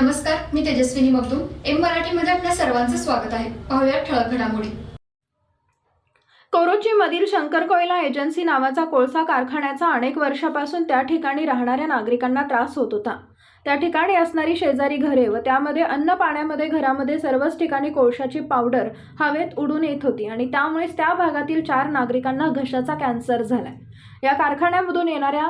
नमस्कार मी तेजस्विनी मगदूम. एम मराठीमध्ये आपल्या सर्वांचं स्वागत आहे. पाहूया ठळक घडामोडी. कोरोचीमधील शंकर कोयला एजन्सी नावाचा कोळसा कारखान्याचा अनेक वर्षापासून त्या ठिकाणी राहणाऱ्या नागरिकांना त्रास होत होता. त्या ठिकाणी असणारी शेजारी घरे व त्यामध्ये अन्न पाण्यामध्ये घरामध्ये सर्वच ठिकाणी कोळशाची पावडर हवेत उडून येत होती आणि त्यामुळेच त्या भागातील चार नागरिकांना घशाचा कॅन्सर झालाय. या कारखान्यामधून येणाऱ्या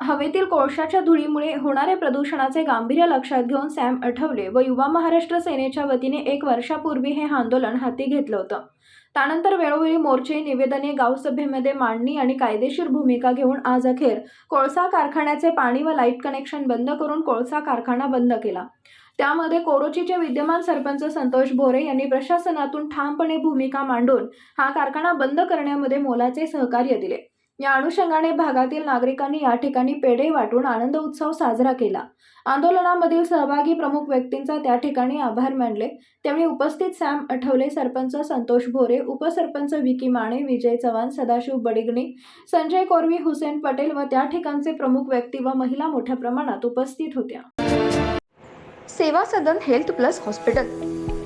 हवेतील कोळशाच्या धुळीमुळे होणारे प्रदूषणाचे गांभीर्य लक्षात घेऊन सॅम आठवले व युवा महाराष्ट्र सेनेच्या वतीने एक वर्षापूर्वी हे आंदोलन हाती घेतलं होतं. त्यानंतर वेळोवेळी मोर्चे निवेदने गावसभेमध्ये मांडणी आणि कायदेशीर भूमिका घेऊन आज अखेर कोळसा कारखान्याचे पाणी व लाइट कनेक्शन बंद करून कोळसा कारखाना बंद केला. त्यामध्ये कोरोचीचे विद्यमान सरपंच संतोष भोरे यांनी प्रशासनातून ठामपणे भूमिका मांडून हा कारखाना बंद करण्यामध्ये मोलाचे सहकार्य दिले. या अनुषंगाने भागातील नागरिकांनी या ठिकाणी पेढे वाटून आनंद उत्सव साजरा केला. आंदोलनामधील सहभागी प्रमुख व्यक्तींचा त्या ठिकाणी आभार मानले. त्यावेळी उपस्थित सॅम आठवले सरपंच संतोष भोरे उपसरपंच विकी माने विजय चव्हाण सदाशिव बडिगणे संजय कोरवी हुसेन पटेल व त्या ठिकाणचे प्रमुख व्यक्ती व महिला मोठ्या प्रमाणात उपस्थित होत्या. Seva Sadan Health Plus Hospital.